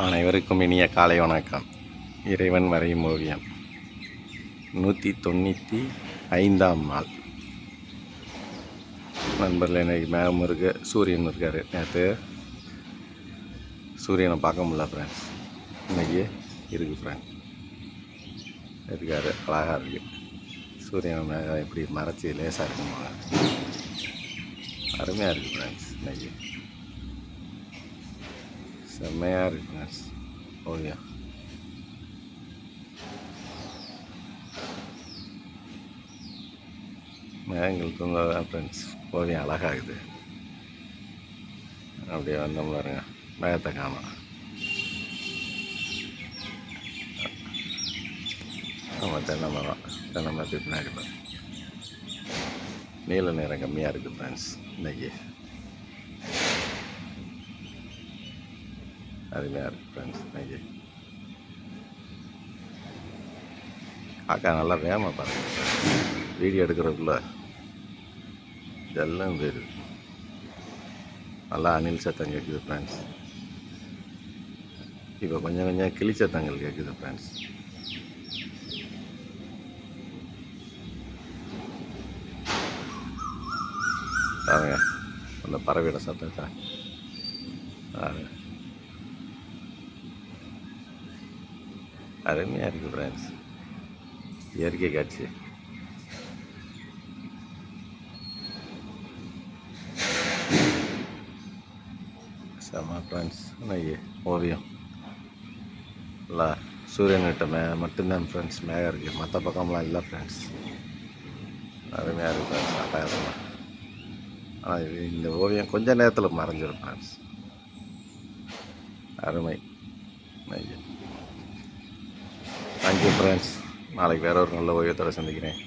அனைவருக்கும் இனிய காலை வணக்கம். இறைவன் வரையும் ஓவியம். நூற்றி தொண்ணூற்றி ஐந்தாம் நாள். நண்பர்கள் இன்னைக்கு மேகம் இருக்கு சூரியன் இருக்கார். நேற்று சூரியனை பார்க்க முடியல ஃப்ரெண்ட்ஸ் இன்றைக்கி இருக்குது ஃப்ரெண்ட் இருக்கார் அழகாக இருக்குது சூரியன் மேகம் எப்படி மறைச்சி லேசாக இருக்குமா? அருமையாக இருக்குது ஃப்ரெண்ட்ஸ் இன்றைக்கி செம்மையாக இருக்கு ஃப்ரெண்ட்ஸ் ஓவியம் மேகங்கள் தான் ஃப்ரெண்ட்ஸ் ஓவியம் அழகாகுது அப்படியே வந்தோம் பாருங்க மேகத்தை காணும் ஆமாம் தென்னை மரம் தென்னை மரத்துக்கு பின்னாடி நீல நேரம் கம்மியாக இருக்குது ஃப்ரெண்ட்ஸ் இன்னைக்கு அருமையாக இருக்குது ஃப்ரெண்ட்ஸ் தேங்க்யூ அக்கா நல்லா வேகமாக பாருங்கள் வீடியோ எடுக்கிறதுக்குள்ள இதெல்லாம் போயிடுது நல்லா அணில் சத்தம் கேட்குது ஃப்ரெண்ட்ஸ் இப்போ கொஞ்சம் கொஞ்சம் கிளி சத்தங்கள் கேட்குது ஃப்ரெண்ட்ஸ் பாருங்க அந்த பறவையோட சத்தத்தை. அருமையாக இருக்குது ஃப்ரெண்ட்ஸ் இயற்கை காட்சி. செம ஃப்ரெண்ட்ஸ் இன்னைக்கு ஓவியம். இல்லை சூரியன்கிட்ட மே மட்டும்தான் ஃப்ரெண்ட்ஸ் மேகம் இருக்குது மற்ற பக்கம்லாம் இல்லை ஃப்ரெண்ட்ஸ் அருமையாக இருக்குது ஃப்ரெண்ட்ஸ் அட்டகாசமாக ஆனால் இது இந்த ஓவியம் கொஞ்ச நேரத்தில் மறைஞ்சிடும் ஃப்ரெண்ட்ஸ் அருமை. இன்னைக்கு தேங்க்யூ ஃப்ரெண்ட்ஸ் நாளைக்கு வேற ஒரு நல்ல ஓவியத்தோட சந்திக்கிறேன்.